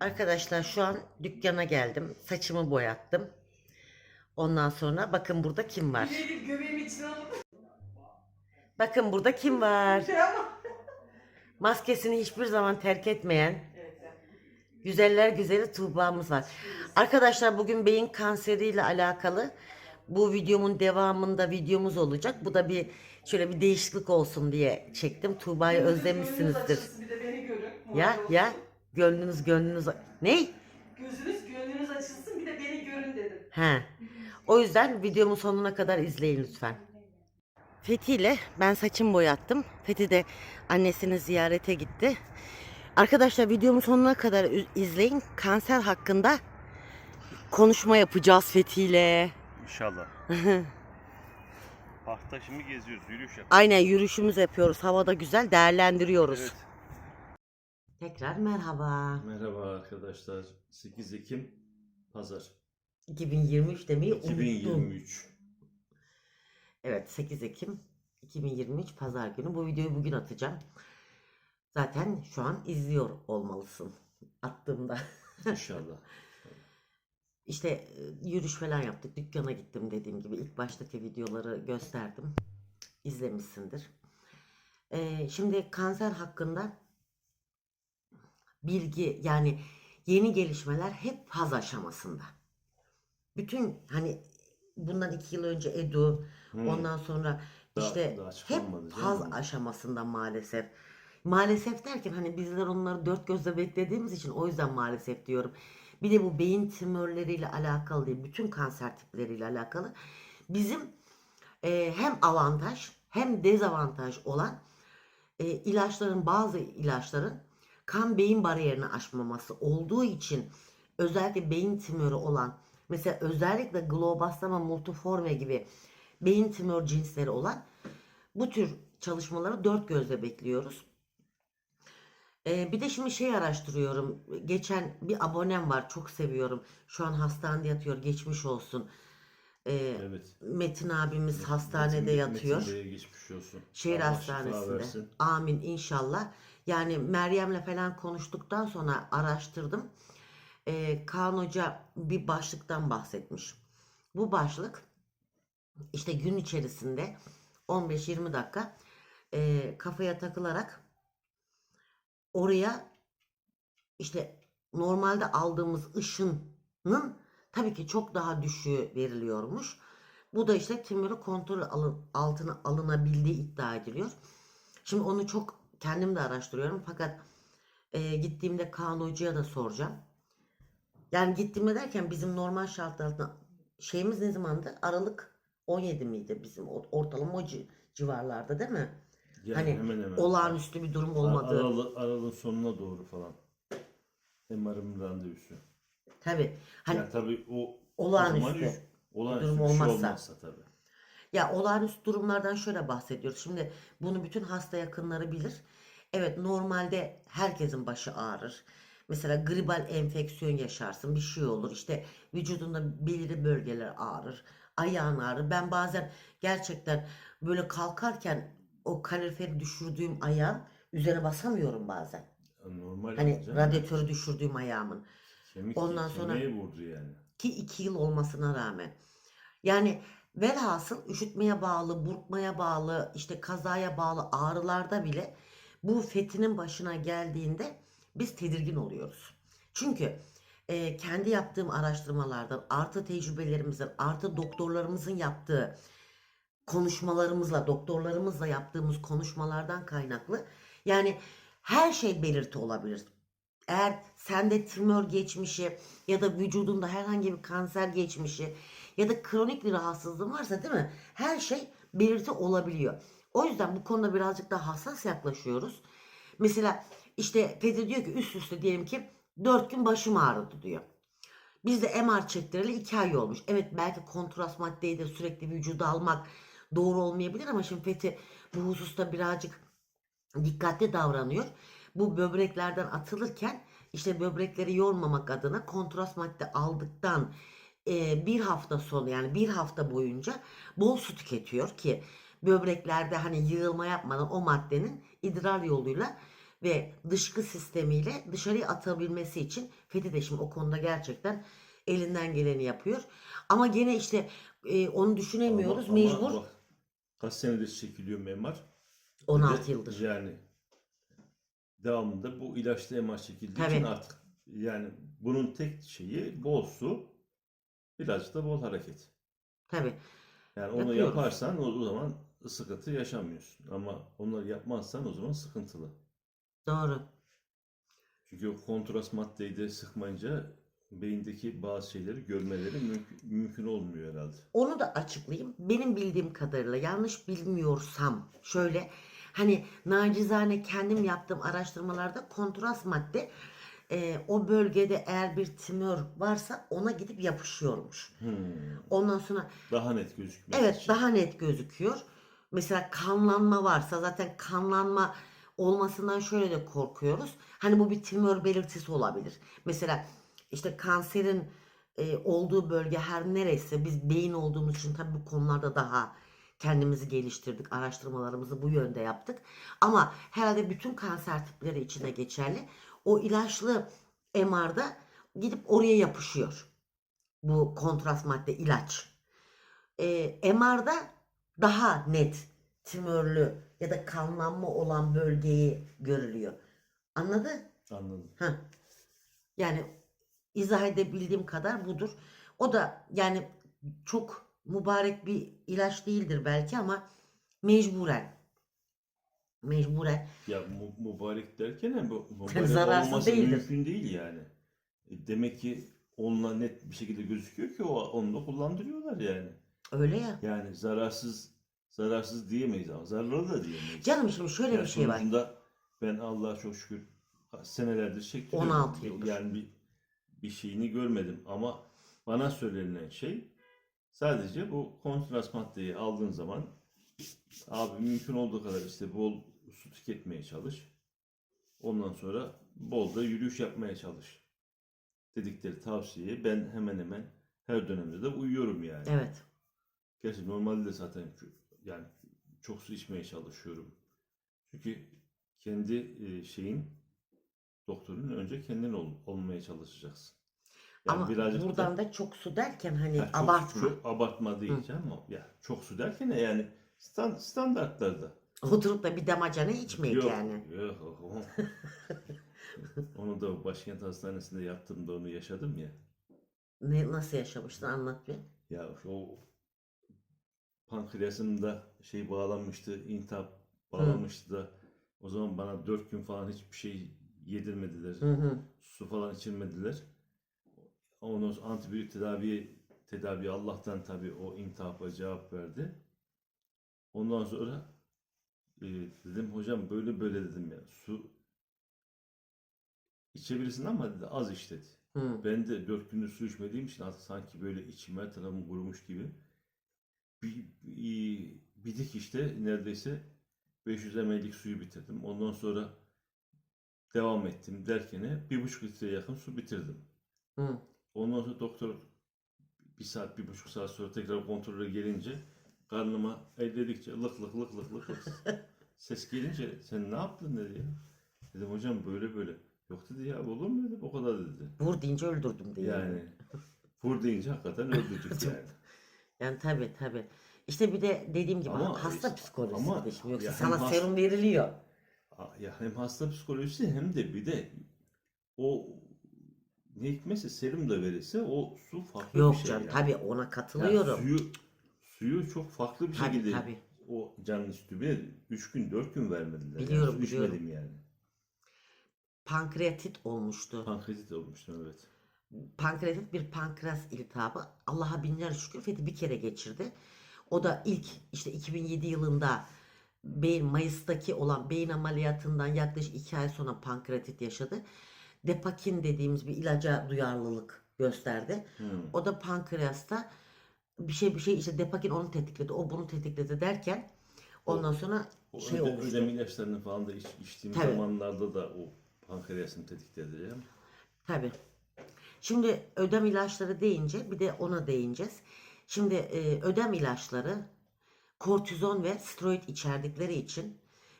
Arkadaşlar şu an dükkana geldim. Saçımı boyattım. Ondan sonra bakın burada kim var? Bakın burada kim var? şey. Maskesini hiçbir zaman terk etmeyen güzeller güzeli Tuğba'mız var. Arkadaşlar bugün beyin kanseriyle alakalı bu videomun devamında videomuz olacak. Bu da bir şöyle bir değişiklik olsun diye çektim. Tuğba'yı özlemişsinizdir. Bir de beni görün. Ya ya gönlünüz gönlünüz ne? Gözünüz gönlünüz açılsın bir de beni görün dedim. He. O yüzden videomun sonuna kadar izleyin lütfen. Fethi ile ben saçımı boyattım. Fethi de annesini ziyarete gitti. Arkadaşlar videomun sonuna kadar izleyin. Kanser hakkında konuşma yapacağız Fethi ile. İnşallah. Parkta şimdi geziyoruz, yürüyüş yapıyoruz. Aynen yürüyüşümüzü yapıyoruz. Havada güzel değerlendiriyoruz. Evet. Tekrar merhaba. Merhaba arkadaşlar. 8 Ekim Pazar 2023 demeyi unuttum. 2023. Evet 8 Ekim 2023 Pazar günü. Bu videoyu bugün atacağım. Zaten şu an izliyor olmalısın attığımda. İnşallah. İşte e, yürüyüş falan yaptık. Dükkana gittim dediğim gibi. ilk baştaki videoları gösterdim. İzlemişsindir. Ee, şimdi kanser hakkında bilgi yani yeni gelişmeler hep faz aşamasında. Bütün hani bundan iki yıl önce Edu Hmm. ondan sonra Daha- işte daha hep açıklanmadı canım. faz aşamasında maalesef. Maalesef derken hani bizler onları dört gözle beklediğimiz için o yüzden maalesef diyorum. Bir de bu beyin tümörleriyle alakalı değil, bütün kanser tipleriyle alakalı. Bizim e, hem avantaj hem dezavantaj olan e, ilaçların bazı ilaçların kan beyin bariyerini aşmaması olduğu için özellikle beyin tümörü olan mesela özellikle glioblastoma multiforme gibi beyin tümör cinsleri olan bu tür çalışmaları dört gözle bekliyoruz. Ee, bir de şimdi şey araştırıyorum. Geçen bir abonem var. Çok seviyorum. Şu an hastanede yatıyor. Geçmiş olsun. Ee, Evet. Metin abimiz Metin- hastanede Metin- yatıyor. Metin Bey'e geçmiş olsun. Şehir Allah hastanesinde. Amin inşallah. Yani Meryem'le falan konuştuktan sonra araştırdım. Ee, Kaan Hoca bir başlıktan bahsetmiş. Bu başlık işte gün içerisinde 15-20 dakika e, kafaya takılarak oraya işte normalde aldığımız ışının tabii ki çok daha düşüğü veriliyormuş. Bu da işte tümörü kontrol altına alınabildiği iddia ediliyor. Şimdi onu çok kendim de araştırıyorum fakat e, gittiğimde Kaan Hoca'ya da soracağım. Yani gittiğimde derken bizim normal şartlarda şeyimiz ne zamandı? Aralık 17 miydi bizim ortalama o ci- civarlarda değil mi? Yani hani hemen hemen. olağanüstü bir durum olmadığı. Aralı, Aralık'ın sonuna doğru falan. MR'ın randevusu. Tabii. Hani yani tabii o olağanüstü zaman olağanüstü durum bir şey olmazsa. olmazsa tabii. Ya olağanüstü durumlardan şöyle bahsediyoruz. Şimdi bunu bütün hasta yakınları bilir. Evet normalde herkesin başı ağrır. Mesela gribal enfeksiyon yaşarsın bir şey olur. İşte vücudunda belirli bölgeler ağrır. Ayağın ağrır. Ben bazen gerçekten böyle kalkarken o kaloriferi düşürdüğüm ayağın üzerine basamıyorum bazen. Normal Hani radyatörü düşürdüğüm ayağımın. Kemik, ondan sonra- vurdu yani. Ki iki yıl olmasına rağmen. Yani velhasıl üşütmeye bağlı, burkmaya bağlı, işte kazaya bağlı ağrılarda bile bu fetinin başına geldiğinde biz tedirgin oluyoruz. Çünkü e, kendi yaptığım araştırmalardan, artı tecrübelerimizin, artı doktorlarımızın yaptığı konuşmalarımızla, doktorlarımızla yaptığımız konuşmalardan kaynaklı. Yani her şey belirti olabilir. Eğer sende tümör geçmişi ya da vücudunda herhangi bir kanser geçmişi ya da kronik bir rahatsızlığın varsa değil mi? Her şey belirti olabiliyor. O yüzden bu konuda birazcık daha hassas yaklaşıyoruz. Mesela işte Fethi diyor ki üst üste diyelim ki 4 gün başım ağrıdı diyor. Biz de MR çektireli 2 ay olmuş. Evet belki kontrast maddeyi de sürekli vücuda almak doğru olmayabilir ama şimdi Fethi bu hususta birazcık dikkatli davranıyor. Bu böbreklerden atılırken işte böbrekleri yormamak adına kontrast madde aldıktan e, bir hafta sonra yani bir hafta boyunca bol su tüketiyor ki böbreklerde hani yığılma yapmadan o maddenin idrar yoluyla ve dışkı sistemiyle dışarıya atabilmesi için Fethi de şimdi o konuda gerçekten elinden geleni yapıyor. Ama gene işte e, onu düşünemiyoruz Ama- ama mecbur. bak, kaç senedir çekiliyor MMR. 16 Ve yıldır. Yani devamında bu ilaçlı MR çekildiği Tabii. için artık yani bunun tek şeyi bol su, biraz da bol hareket. Tabii. Yani onu Yapıyoruz. yaparsan o, o zaman sıkıntı yaşamıyorsun. Ama onları yapmazsan o zaman sıkıntılı. Doğru. Çünkü o kontrast maddeyi de sıkmayınca beyindeki bazı şeyleri görmeleri mümkün, mümkün olmuyor herhalde. Onu da açıklayayım. Benim bildiğim kadarıyla yanlış bilmiyorsam şöyle hani nacizane kendim yaptığım araştırmalarda kontrast madde e, o bölgede eğer bir tümör varsa ona gidip yapışıyormuş. Hmm. Ondan sonra Daha net gözükmesi evet için. daha net gözüküyor. Mesela kanlanma varsa zaten kanlanma olmasından şöyle de korkuyoruz. Hani bu bir tümör belirtisi olabilir. Mesela işte kanserin e, olduğu bölge her neresi biz beyin olduğumuz için tabii bu konularda daha kendimizi geliştirdik. Araştırmalarımızı bu yönde yaptık. Ama herhalde bütün kanser tipleri içine geçerli. O ilaçlı MR'da gidip oraya yapışıyor. Bu kontrast madde ilaç. E, MR'da daha net tümörlü ya da kanlanma olan bölgeyi görülüyor. Anladın? Anladım. Heh. Yani izah edebildiğim kadar budur. O da yani çok mübarek bir ilaç değildir belki ama mecburen mecburen Ya mu- mübarek derken yani bu mübarek Zararsız olması değildir. mümkün değil yani. E, Demek ki onunla net bir şekilde gözüküyor ki o onu da kullandırıyorlar yani. öyle ya. Yani zararsız zararsız diyemeyiz ama zararlı da diyemeyiz. Canım şimdi şöyle Yani bir şey var. sonucunda ben Allah'a çok şükür senelerdir çektiriyorum. 16 yıldır. Yani bir, bir şeyini görmedim ama bana söylenen şey sadece bu kontrast maddeyi aldığın zaman abi mümkün olduğu kadar işte bol su tüketmeye çalış. Ondan sonra bol da yürüyüş yapmaya çalış. Dedikleri tavsiyeye ben hemen hemen her dönemde de uyuyorum yani. Evet. Gerçi normalde de zaten yani çok su içmeye çalışıyorum. Çünkü kendi e, şeyin doktorun önce kendin ol- olmaya çalışacaksın. Yani ama birazcık buradan da çok su derken hani Ha, çok, abartma. Çok abartma diyeceğim ama ya çok su derken de yani stand, standartlarda. Oturup da bir damacana içmeyek Yok, yani. yok, o- Onu da başkent hastanesinde yaptığımda onu yaşadım ya. Ne, nasıl yaşamıştın anlat bir. Ya o pankreasımda şey bağlanmıştı, intihap bağlanmıştı da o zaman bana dört gün falan hiçbir şey yedirmediler. Hı hı. Su falan içirmediler. Ondan sonra antibiyotik tedavi tedavi Allah'tan tabii o intihapa cevap verdi. Ondan sonra e, dedim hocam böyle böyle dedim ya su içebilirsin ama dedi, az iç dedi. Hı. Ben de dört gündür su içmediğim için artık sanki böyle içim her tarafım kurumuş gibi. Bir, bir, bir dik işte neredeyse 500 ml'lik suyu bitirdim. Ondan sonra devam ettim derken bir buçuk litreye yakın su bitirdim. Hı. Ondan sonra doktor bir saat, bir buçuk saat sonra tekrar kontrole gelince karnıma elledikçe lık lık lık lık lık lık ses gelince sen ne yaptın dedi ya. Dedim hocam böyle böyle. Yok dedi ya olur mu dedi o kadar dedi. Vur deyince öldürdüm diye. Yani vur deyince hakikaten öldürdük yani. Yani tabii tabii. İşte bir de dediğim gibi Ama hasta işte- psikolojisi ama bir de şimdi. Yoksa ya sana hem has- serum veriliyor. Ya hem hasta psikolojisi hem de bir de o ne hikmetse serum da verirse o su farklı Yok bir şey. canım yani. tabii ona Yani katılıyorum. suyu suyu çok farklı bir Tabii, şekilde tabii. O canın bir 3 gün 4 gün vermediler. Biliyorum, yani biliyorum. içmedim yani. Pankreatit olmuştu. Pankreatit olmuştum evet. Pankreatit bir pankreas iltihabı. Allah'a binler şükür Fethi bir kere geçirdi. O da ilk işte 2007 yılında beyin Mayıs'taki olan beyin ameliyatından yaklaşık 2 ay sonra pankreatit yaşadı. Depakin dediğimiz bir ilaca duyarlılık gösterdi. Hmm. O da pankreasta bir şey bir şey işte depakin onu tetikledi, o bunu tetikledi derken ondan sonra O şey öde- olmuştu. ödem ilaçlarını falan da iç, içtiğim Tabii. zamanlarda da o pankreasını tetikledi. ya. Tabii. Şimdi ödem ilaçları deyince bir de ona değineceğiz. Şimdi e, ödem ilaçları kortizon ve steroid içerdikleri için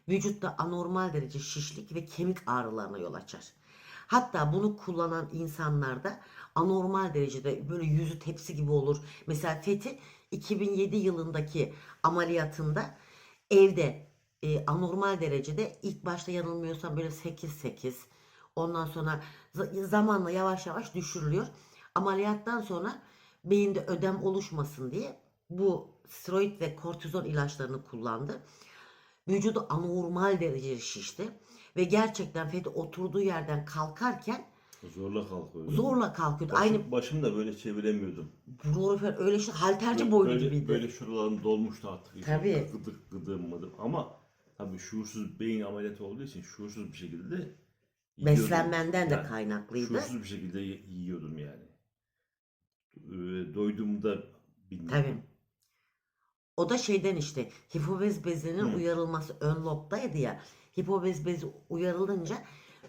vücutta anormal derece şişlik ve kemik ağrılarına yol açar. Hatta bunu kullanan insanlarda anormal derecede böyle yüzü tepsi gibi olur. Mesela Fethi 2007 yılındaki ameliyatında evde e, anormal derecede ilk başta yanılmıyorsam böyle 8-8 ondan sonra za- zamanla yavaş yavaş düşürülüyor. Ameliyattan sonra beyinde ödem oluşmasın diye bu steroid ve kortizon ilaçlarını kullandı. Vücudu anormal derecede şişti ve gerçekten Fethi oturduğu yerden kalkarken Zorla kalkıyor. zorla kalkıyordu. Başım, Aynı başım da böyle çeviremiyordum. Doğru öyle şey halterci boylu böyle, gibiydi. Böyle şuralarım dolmuştu artık. Tabii. Gıdık gıdığım. Ama tabii şuursuz beyin ameliyatı olduğu için şuursuz bir şekilde yiyordum. Beslenmenden de Yani kaynaklıydı. Şuursuz bir şekilde yiyordum yani. Ee, doyduğumda bilmiyorum. Tabii. O da şeyden işte hipofez bezinin Hı. uyarılması ön lobdaydı ya. Hipofez bezi uyarılınca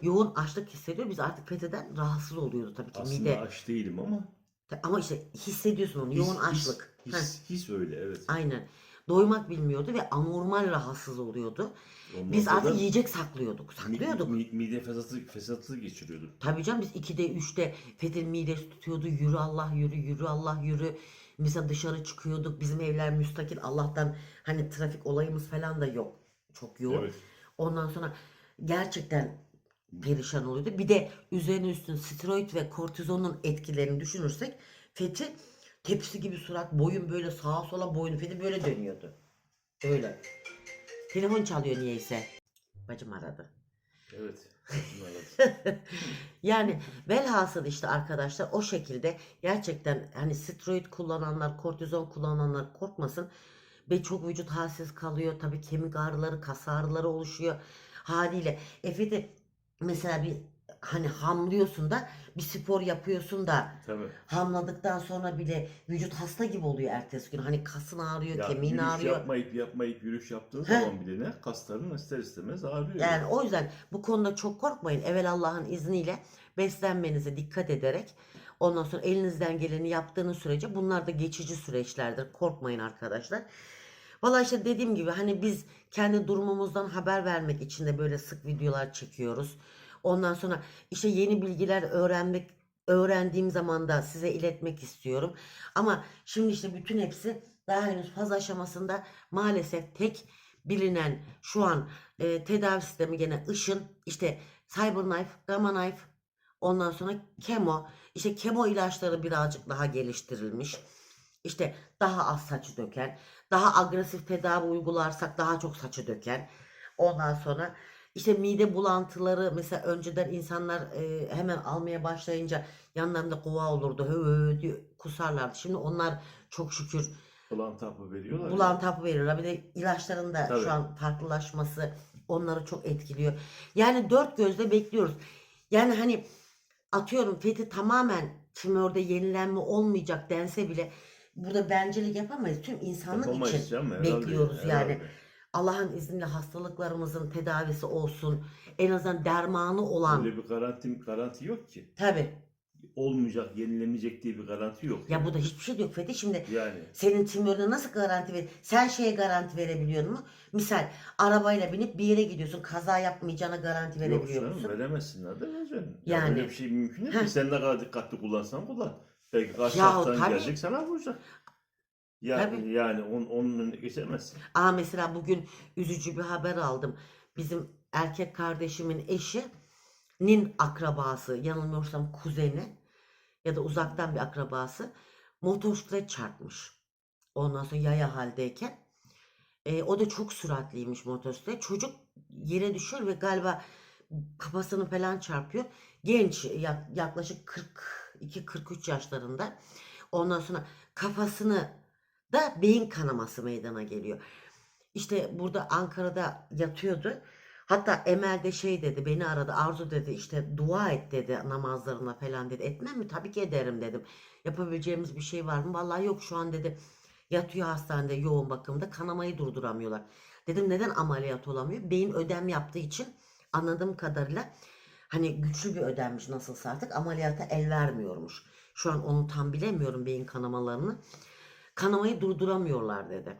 yoğun açlık hissediyor. Biz artık fetheden rahatsız oluyordu tabii ki Aslında mide. aç değilim ama Ama işte hissediyorsun onu his- yoğun his- açlık. Heh, His, his öyle evet. aynen. Doymak bilmiyordu ve anormal rahatsız oluyordu. Ondan Biz artık yiyecek saklıyorduk. mi- Saklıyorduk. mi- mide fesatlığı, fesatlığı geçiriyordum. Tabii canım biz 2'de 3'te Fethi'nin midesi tutuyordu. Yürü Allah yürü, yürü Allah yürü. Mesela dışarı çıkıyorduk. Bizim evler müstakil. Allah'tan hani trafik olayımız falan da yok. Çok yoğun. Evet. Ondan sonra gerçekten perişan oluyordu. Bir de üzerine üstün steroid ve kortizonun etkilerini düşünürsek Fethi tepsi gibi surat, boyun böyle sağa sola boynu Fethi böyle dönüyordu. Öyle. Telefon çalıyor niyeyse. Bacım aradı. Evet. Yani velhasıl işte arkadaşlar o şekilde gerçekten hani steroid kullananlar, kortizon kullananlar korkmasın. Ve çok vücut halsiz kalıyor. Tabii kemik ağrıları, kas ağrıları oluşuyor. Haliyle. Efe de mesela bir hani hamlıyorsun da bir spor yapıyorsun da Tabii. hamladıktan sonra bile vücut hasta gibi oluyor ertesi gün. Hani kasın ağrıyor, Ya kemiğin yürüyüş ağrıyor. yapmayıp yapmayıp yürüyüş yaptığın Heh. zaman bile ne kasların ister istemez ağrıyor. Yani o yüzden bu konuda çok korkmayın. Evvel Allah'ın izniyle beslenmenize dikkat ederek ondan sonra elinizden geleni yaptığınız sürece bunlar da geçici süreçlerdir. Korkmayın arkadaşlar. Valla işte dediğim gibi hani biz kendi durumumuzdan haber vermek için de böyle sık videolar çekiyoruz. Ondan sonra işte yeni bilgiler öğrenmek öğrendiğim zaman da size iletmek istiyorum. Ama şimdi işte bütün hepsi daha henüz faz aşamasında maalesef tek bilinen şu an e, tedavi sistemi gene ışın işte Cyberknife, Gamma Knife ondan sonra kemo işte kemo ilaçları birazcık daha geliştirilmiş. İşte daha az saçı döken, daha agresif tedavi uygularsak daha çok saçı döken. Ondan sonra işte mide bulantıları mesela önceden insanlar e, hemen almaya başlayınca yanlarında kova olurdu. Diye kusarlardı. Şimdi onlar çok şükür Bulan hapı veriyorlar. Bulantı hapı veriyorlar. Bir de ilaçların da Tabii. şu an farklılaşması onları çok etkiliyor. Yani dört gözle bekliyoruz. Yani hani atıyorum Fethi tamamen tümörde yenilenme olmayacak dense bile burada bencillik yapamayız. Tüm insanlık Yapamayız için canım, herhalde, bekliyoruz yani. herhalde. Allah'ın izniyle hastalıklarımızın tedavisi olsun. En azından dermanı olan. Öyle bir garanti, garanti yok ki. Tabii. Olmayacak, yenilemeyecek diye bir garanti yok. Ya yani. burada hiçbir şey yok Fethi. Şimdi Yani Senin tümörüne nasıl garanti ver? Sen şeye garanti verebiliyor musun? Misal arabayla binip bir yere gidiyorsun. Kaza yapmayacağına garanti yok verebiliyor musun? veremezsin. Nerede vereceksin? Ya Yani. Böyle bir şey mümkün değil. Sen ne kadar dikkatli kullansan kullan. Belki karşı Yahu taraftan tabii. gelecek sana vuracak. Ya, Tabii. yani on, onun önüne geçemezsin. Aa mesela bugün üzücü bir haber aldım. Bizim erkek kardeşimin eşinin akrabası, yanılmıyorsam kuzeni ya da uzaktan bir akrabası motosiklet çarpmış. Ondan sonra yaya haldeyken. E, o da çok süratliymiş motosiklet. Çocuk yere düşüyor ve galiba kafasını falan çarpıyor. Genç yak- yaklaşık 42-43 yaşlarında. Ondan sonra kafasını da beyin kanaması meydana geliyor. İşte burada Ankara'da yatıyordu. Hatta Emel de şey dedi beni aradı Arzu dedi işte dua et dedi namazlarına falan dedi. Etmem mi? Tabii ki ederim dedim. Yapabileceğimiz bir şey var mı? Vallahi yok şu an dedi. Yatıyor hastanede yoğun bakımda kanamayı durduramıyorlar. Dedim neden ameliyat olamıyor? Beyin ödem yaptığı için anladığım kadarıyla hani güçlü bir ödemmiş nasılsa artık ameliyata el vermiyormuş. Şu an onu tam bilemiyorum beyin kanamalarını. Kanamayı durduramıyorlar dedi.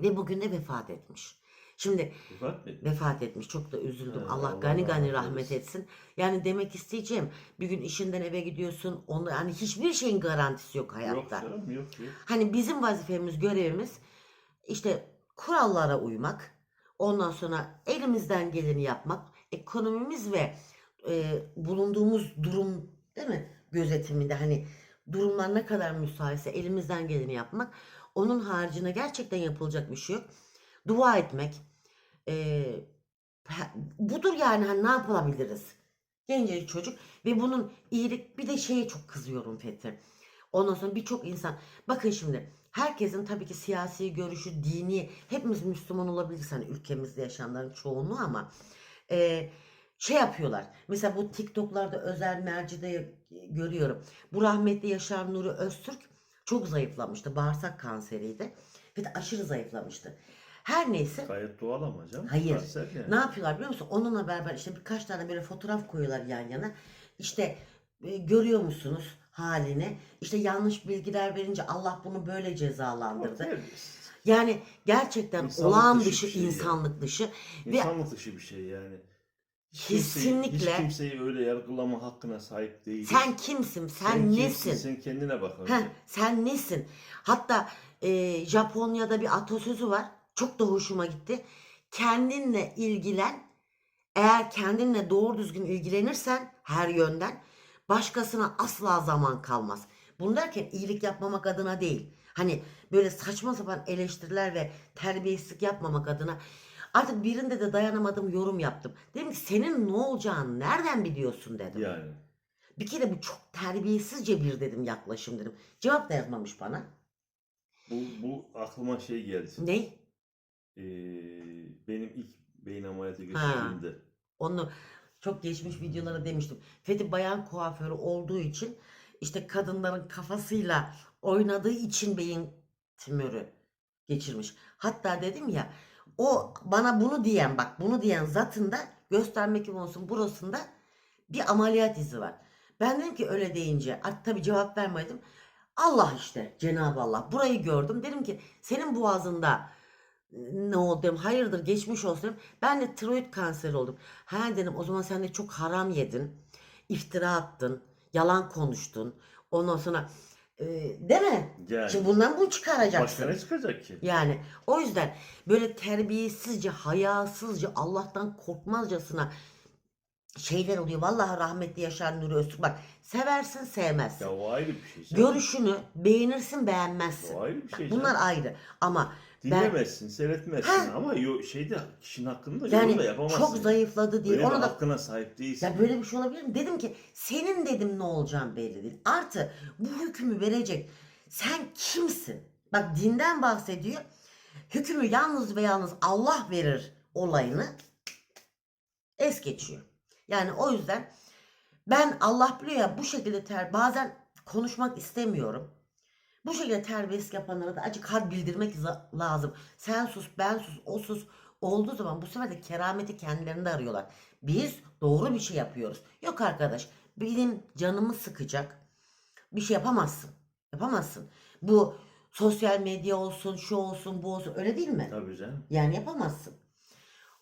Ve bugün de vefat etmiş. Şimdi Vefat etti? vefat etmiş. Çok da üzüldüm. Evet, Allah Allah gani gani rahmet etsin. Yani demek isteyeceğim bir gün işinden eve gidiyorsun. Onu yani hiçbir şeyin garantisi yok Yok hayatta. canım yok yok. Hani bizim vazifemiz, görevimiz işte kurallara uymak. Ondan sonra elimizden geleni yapmak. Ekonomimiz ve e, bulunduğumuz durum değil mi? Gözetiminde hani durumlar ne kadar müsaitse elimizden geleni yapmak. Onun haricinde gerçekten yapılacak bir şey yok. Dua etmek. E, budur yani hani ne yapabiliriz? Gencecik çocuk ve bunun iyilik bir de şeye çok kızıyorum Fethi. Ondan sonra birçok insan bakın şimdi herkesin tabii ki siyasi görüşü, dini hepimiz Müslüman olabiliriz hani ülkemizde yaşayanların çoğunluğu ama e, şey yapıyorlar. Mesela bu TikTok'larda özel mercide görüyorum. Bu rahmetli Yaşar Nuri Öztürk çok zayıflamıştı. Bağırsak kanseriydi. Ve de aşırı zayıflamıştı. Her neyse Gayet doğal ama canım. Hayır. Kanser yani. ne yapıyorlar biliyor musun? Onunla beraber işte birkaç tane böyle fotoğraf koyuyorlar yan yana. İşte e, görüyor musunuz halini? İşte yanlış bilgiler verince Allah bunu böyle Ama cezalandırdı. terbiyesiz. Yani gerçekten İnsanlık olağan dışı dışı, bir şey yani. insanlık dışı ve İnsanlık dışı bir şey yani. Hiç kimseyi- Kesinlikle. hiç kimseyi öyle yargılama hakkına sahip değil. sen kimsin? Sen, nesin? kimsin? Sen kendine bak önce. Heh, sen nesin? Hatta e, Japonya'da bir atasözü var. Çok da hoşuma gitti. Kendinle ilgilen. Eğer kendinle doğru düzgün ilgilenirsen her yönden başkasına asla zaman kalmaz. Bunu derken iyilik yapmamak adına değil. Hani böyle saçma sapan eleştiriler ve terbiyesizlik yapmamak adına artık birinde de dayanamadım yorum yaptım. Dedim ki senin ne olacağını nereden biliyorsun dedim. Yani. Bir kere bu çok terbiyesizce bir dedim yaklaşım dedim. Cevap da yazmamış bana. Bu, bu aklıma şey geldi. Ne? Ee, benim ilk beyin ameliyatı Ha. geçirdiğimde. Onu çok geçmiş videolara demiştim. Fethi bayan kuaförü olduğu için işte kadınların kafasıyla oynadığı için beyin tümörü geçirmiş. Hatta dedim ya o bana bunu diyen bak bunu diyen zatında göstermek olsun burasında bir ameliyat izi var. Ben dedim ki öyle deyince artık tabii cevap vermedim. Allah işte Cenab-ı Allah burayı gördüm. Dedim ki senin boğazında ne oldu dedim. Hayırdır geçmiş olsun dedim. Ben de tiroid kanseri oldum. Ha dedim o zaman sen de çok haram yedin. iftira attın. Yalan konuştun. Ondan sonra e, değil mi? Yani. Şimdi bundan bunu Başka çıkaracaksın. ne çıkacak ki? Yani o yüzden böyle terbiyesizce, hayasızca, Allah'tan korkmazcasına şeyler oluyor. Vallahi rahmetli Yaşar Nuri Öztürk bak seversin sevmezsin. Ya o ayrı bir şey. canım. Görüşünü beğenirsin beğenmezsin. O ayrı bir şey. Bunlar canım. ayrı ama Dinlemezsin, seyretmezsin Ha. ama yo, şeyde kişinin hakkında yorum da yani yapamazsın. çok zayıfladı diye Böyle bir da hakkına sahip değilsin. Ya böyle bir şey olabilir mi? Dedim ki senin dedim ne olacağın belli değil. Artı bu hükmü verecek sen kimsin? Bak dinden bahsediyor. Hükmü yalnız ve yalnız Allah verir olayını es geçiyor. Yani o yüzden ben Allah biliyor ya bu şekilde ter bazen konuşmak istemiyorum. Bu şekilde terbiyesizlik yapanlara da acık had bildirmek lazım. Sen sus, ben sus, o sus olduğu zaman bu sefer de kerameti kendilerinde arıyorlar. Biz doğru bir şey yapıyoruz. Yok arkadaş benim canımı sıkacak bir şey yapamazsın. Yapamazsın. Bu sosyal medya olsun, şu olsun, bu olsun öyle değil mi? Tabii canım. Yani yapamazsın.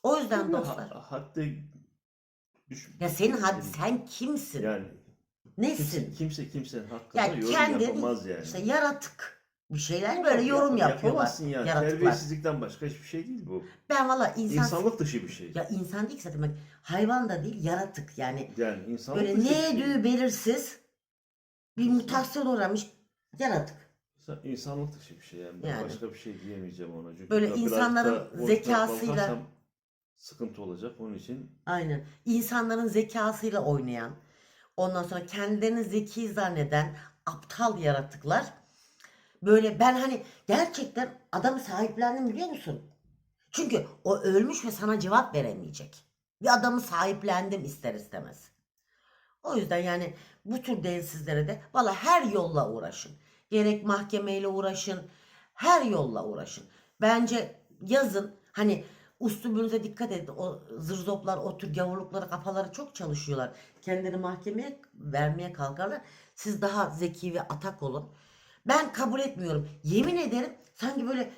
O yüzden dostlar. ha- Hatta düş- Ya senin haddi sen kimsin? yani Nesin? kimse, kimse kimsenin hakkında Yani yorum kendin yapamaz yani. işte yaratık bir şeyler böyle yorum Yap- yapıyorlar. Yapamazsın ya. Yaratıklar. Terbiyesizlikten başka hiçbir şey değil bu. Ben valla insan İnsanlık dışı bir şey. ya insan değil ki zaten bak, hayvan da değil yaratık yani Yani insanlık böyle dışı ne bir şey. belirsiz bir mutasyon uğramış yaratık. İnsan- İnsanlık dışı bir şey yani. Ben Yani. başka bir şey diyemeyeceğim ona. Çünkü Böyle insanların zekasıyla- sıkıntı olacak. Onun için Aynen. İnsanların zekasıyla oynayan, ondan sonra kendilerini zeki zanneden aptal yaratıklar. Böyle ben hani gerçekten adamı sahiplendim biliyor musun? Çünkü o ölmüş ve sana cevap veremeyecek. Bir adamı sahiplendim ister istemez. O yüzden yani bu tür densizlere de valla her yolla uğraşın. Gerek mahkemeyle uğraşın, her yolla uğraşın. Bence yazın hani üslubunuza dikkat edin. O zırzoplar, o tür gavurlukları kafaları çok çalışıyorlar. Kendileri mahkemeye vermeye kalkarlar. Siz daha zeki ve atak olun. Ben kabul etmiyorum. Yemin ederim sanki böyle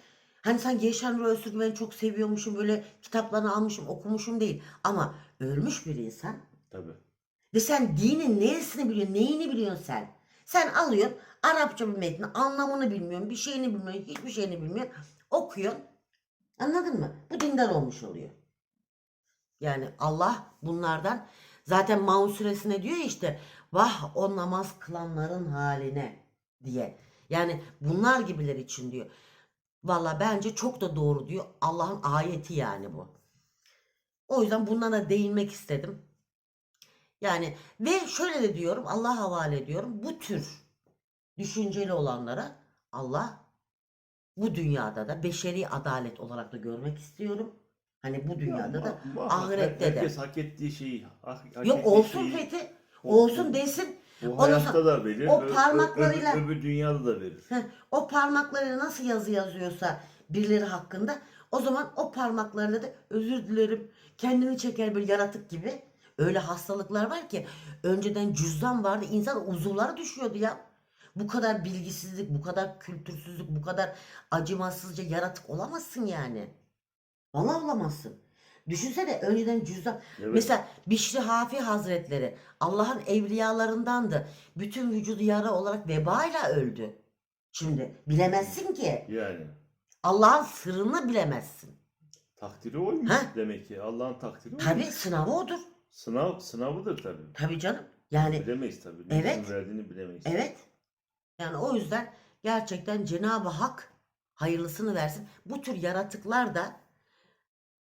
Hani sanki Yaşar Nuri Öztürk'ü çok seviyormuşum böyle kitaplarını almışım okumuşum değil. Ama ölmüş bir insan Tabii. ve sen dinin neresini biliyorsun neyini biliyorsun sen. Sen alıyorsun Arapça bir metni anlamını bilmiyorsun bir şeyini bilmiyorsun hiçbir şeyini bilmiyorsun okuyorsun. Anladın mı? Bu dindar olmuş oluyor. Yani Allah bunlardan zaten Maun suresine diyor işte vah o namaz kılanların haline diye. Yani bunlar gibiler için diyor. Valla bence çok da doğru diyor. Allah'ın ayeti yani bu. O yüzden bunlara değinmek istedim. Yani ve şöyle de diyorum Allah'a havale ediyorum. Bu tür düşünceli olanlara Allah bu dünyada da beşeri adalet olarak da görmek istiyorum. Hani bu dünyada da Ma- ahirette de. Herkes hak ettiği şeyi hak, hak Yok ettiği olsun şeyi Fethi. Olsun desin. O Ondan hayatta sonra da verir. o ö- ö- parmaklarıyla- öbür, öbür dünyada da verir. Heh, o parmaklarıyla nasıl yazı yazıyorsa birileri hakkında o zaman o parmaklarla da özür dilerim kendini çeker bir yaratık gibi. Öyle hastalıklar var ki önceden cüzdan vardı insan uzuvları düşüyordu ya. Bu kadar bilgisizlik, bu kadar kültürsüzlük, bu kadar acımasızca yaratık olamazsın yani. Vallahi olamazsın. Düşünsene önceden cüzdan. Evet. Mesela Bişri Hafi Hazretleri Allah'ın evliyalarındandı. Bütün vücudu yara olarak vebayla öldü. Şimdi bilemezsin ki. Yani Allah'ın sırrını bilemezsin. takdiri oymuş Ha? demek ki. Allah'ın takdiri oymuş. Tabi sınavı odur. Sınav, sınavıdır tabii. Tabi canım. Yani Bilemeyiz tabii. Evet. Verdiğini bilemeyiz. evet. Yani o yüzden gerçekten Cenab-ı Hak hayırlısını versin. Bu tür yaratıklar da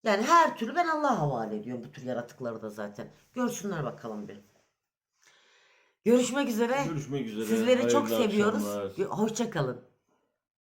yani her türlü ben Allah'a havale ediyorum bu tür yaratıkları da zaten. Görsünler bakalım bir. Görüşmek üzere. Görüşmek üzere. Sizleri çok Hayırlı seviyoruz. akşamlar. Hoşça kalın.